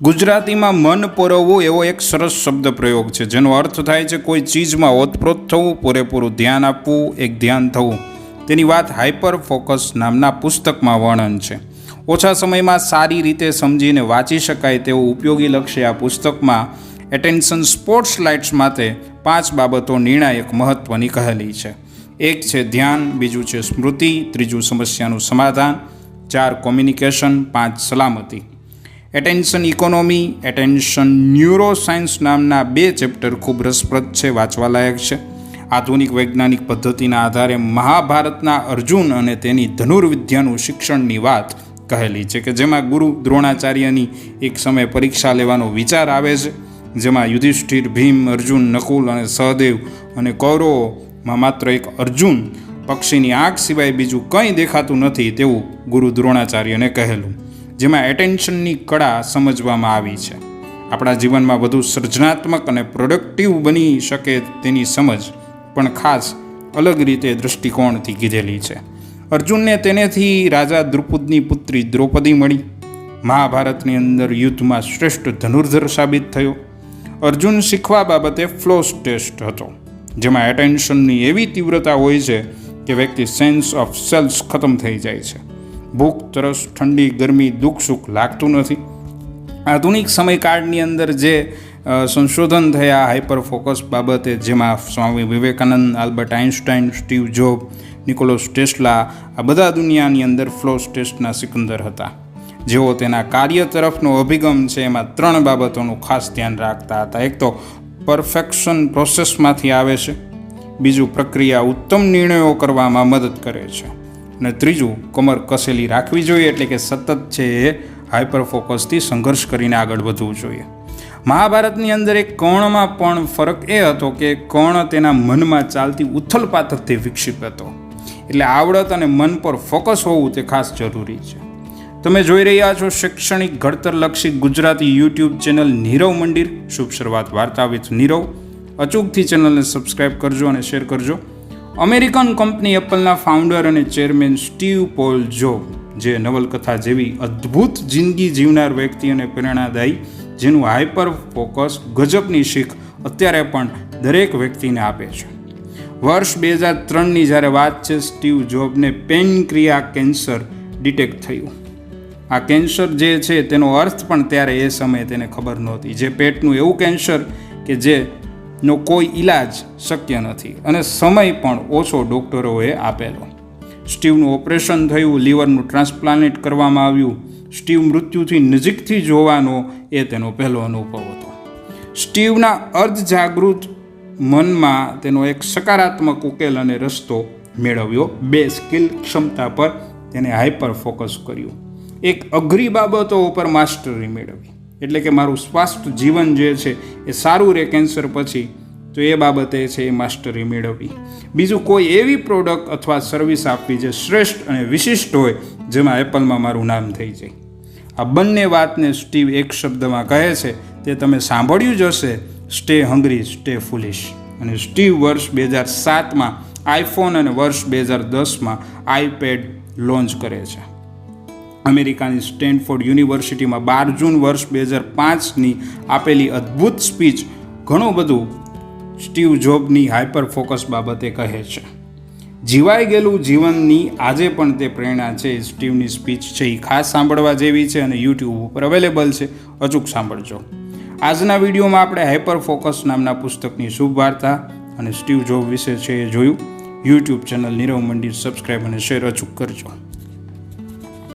ગુજરાતીમાં મન પોરવવું એવો એક સરસ શબ્દ પ્રયોગ છે, જેનો અર્થ થાય છે કોઈ ચીજમાં ઓતપ્રોત થવું, પૂરેપૂરું ધ્યાન આપવું, એક ધ્યાન થવું. તેની વાત હાઇપર ફોકસ નામના પુસ્તકમાં વર્ણન છે. ઓછા સમયમાં સારી રીતે સમજીને વાંચી શકાય તેવું ઉપયોગી લક્ષ્ય આ પુસ્તકમાં એટેન્શન સ્પોર્ટ્સ લાઇટ્સ માટે પાંચ બાબતો નિર્ણાયક મહત્ત્વની કહેલી છે. એક છે ધ્યાન, બીજું છે સ્મૃતિ, ત્રીજું સમસ્યાનું સમાધાન, ચાર કોમ્યુનિકેશન પાંચ સલામતી. એટેન્શન ઇકોનોમી એટેન્શન ન્યુરોસાયન્સ નામના બે ચેપ્ટર ખૂબ રસપ્રદ છે, વાંચવાલાયક છે. આધુનિક વૈજ્ઞાનિક પદ્ધતિના આધારે મહાભારતના અર્જુન અને તેની ધનુર્વિદ્યાનું શિક્ષણની વાત કહેલી છે કે જેમાં ગુરુ દ્રોણાચાર્યની એક સમયે પરીક્ષા લેવાનો વિચાર આવે છે, જેમાં યુધિષ્ઠિર, ભીમ, અર્જુન, નકુલ અને સહદેવ અને કૌરવોમાં માત્ર એક અર્જુન પક્ષીની આંખ સિવાય બીજું કંઈ દેખાતું નથી તેવું ગુરુ દ્રોણાચાર્યને કહેલું. જેમાં એટેન્શનની કળા સમજવામાં આવી છે. આપણા જીવનમાં વધુ સર્જનાત્મક અને પ્રોડક્ટિવ બની શકે તેની સમજ પણ ખાસ અલગ રીતે દૃષ્ટિકોણથી કીધેલી છે. અર્જુનને તેનેથી રાજા દ્રુપદની પુત્રી દ્રૌપદી મળી. મહાભારતની અંદર યુદ્ધમાં શ્રેષ્ઠ ધનુર્ધર સાબિત થયો. અર્જુન શીખવા બાબતે ફ્લોસ ટેસ્ટ હતો, જેમાં એટેન્શનની એવી તીવ્રતા હોય છે કે વ્યક્તિ સેન્સ ઓફ સેલ્સ ખતમ થઈ જાય છે. ભૂખ, તરસ, ઠંડી, ગરમી, દુઃખ, સુખ લાગતું નથી. આધુનિક સમયકાળની અંદર જે સંશોધન થયા હાઇપર ફોકસ બાબતે, જેમાં Swami Vivekananda, Albert Einstein Steve Job, Nicholas Tesla, આ બધા દુનિયાની અંદર ફ્લોસ ટેસ્ટના સિકંદર હતા. જેઓ તેના કાર્ય તરફનો અભિગમ છે, એમાં ત્રણ બાબતોનું ખાસ ધ્યાન રાખતા હતા. એક તો પરફેક્શન પ્રોસેસમાંથી આવે છે. બીજું પ્રક્રિયા ઉત્તમ નિર્ણયો કરવામાં મદદ કરે છે. અને ત્રીજું, કમર કસેલી રાખવી જોઈએ એટલે કે સતત છે એ હાઇપર ફોકસથી સંઘર્ષ કરીને આગળ વધવું જોઈએ. મહાભારતની અંદર એક કર્ણમાં પણ ફરક એ હતો કે કર્ણ તેના મનમાં ચાલતી ઉથલ પાથલથી વિકસિત હતો. એટલે આવડત અને મન પર ફોકસ હોવું તે ખાસ જરૂરી છે. તમે જોઈ રહ્યા છો શૈક્ષણિક ઘડતરલક્ષી ગુજરાતી યુટ્યુબ ચેનલ નીરવ મંદિર. શુભ શરૂઆત વાર્તા વિથ નીરવ. અચૂકથી ચેનલને સબસ્ક્રાઈબ કરજો અને શેર કરજો. અમેરિકન કંપની એપલના ફાઉન્ડર અને ચેરમેન સ્ટીવ પોલ જોબ, જે નવલકથા જેવી અદ્ભુત જિંદગી જીવનાર વ્યક્તિ અને પ્રેરણાદાયી, જેનું હાઈપર ફોકસ ગજબની શીખ અત્યારે પણ દરેક વ્યક્તિને આપે છે. વર્ષ બે હજાર ત્રણની જ્યારે વાત છે, સ્ટીવ જોબને પેનક્રિયા કેન્સર ડિટેક્ટ થયું. આ કેન્સર જે છે, તેનો અર્થ પણ ત્યારે એ સમયે તેને ખબર નહોતી. જે પેટનું એવું કેન્સર કે જે નો કોઈ ઈલાજ શક્ય નથી અને સમય પણ ઓછો ડૉક્ટરોએ આપેલો. સ્ટીવનું ઓપરેશન થયું, લીવરનું ટ્રાન્સપ્લાન્ટ કરવામાં આવ્યું. સ્ટીવ મૃત્યુથી નજીકથી જોવાનો એ તેનો પહેલો અનુભવ હતો. સ્ટીવના અર્ધ જાગૃત મનમાં તેનો એક સકારાત્મક ઉકેલ અને રસ્તો મેળવ્યો. બે સ્કિલ ક્ષમતા પર તેને હાઇપર ફોકસ કર્યું. એક અઘરી બાબતો ઉપર માસ્ટરી મેળવી. એટલે કે મારું સ્વાસ્થ્ય જીવન જે છે એ સારું રહે કેન્સર પછી, તો એ બાબતે છે એ માસ્ટરી મેળવવી બીજું કોઈ એવી પ્રોડક્ટ અથવા સર્વિસ આપવી જે શ્રેષ્ઠ અને વિશિષ્ટ હોય, જેમાં એપલમાં મારું નામ થઈ જાય. આ બંને વાતને સ્ટીવ એક શબ્દમાં કહે છે, તે તમે સાંભળ્યું જ હશે, સ્ટે હંગ્રી, સ્ટે ફુલિશ. અને સ્ટીવ વર્ષ બે હજાર સાતમાં આઈફોન અને વર્ષ બે હજાર દસમાં આઈપેડ લોન્ચ કરે છે. અમેરિકાની સ્ટેનફોર્ડ યુનિવર્સિટીમાં બાર જૂન વર્ષ બે હજાર પાંચની આપેલી અદ્ભુત સ્પીચ ઘણું બધું સ્ટીવ જોબની હાઇપર ફોકસ બાબતે કહે છે. જીવાઈ ગયેલું જીવનની આજે પણ તે પ્રેરણા છે સ્ટીવની સ્પીચ છે. એ ખાસ સાંભળવા જેવી છે અને યુટ્યુબ ઉપર અવેલેબલ છે. અચૂક સાંભળજો. આજના વિડીયોમાં આપણે હાઇપર ફોકસ નામના પુસ્તકની શુભ વાર્તા અને સ્ટીવ જોબ વિશે છે એ જોયું. યુટ્યુબ ચેનલ નીરવ મંડી સબસ્ક્રાઈબ અને શેર અચૂક કરજો.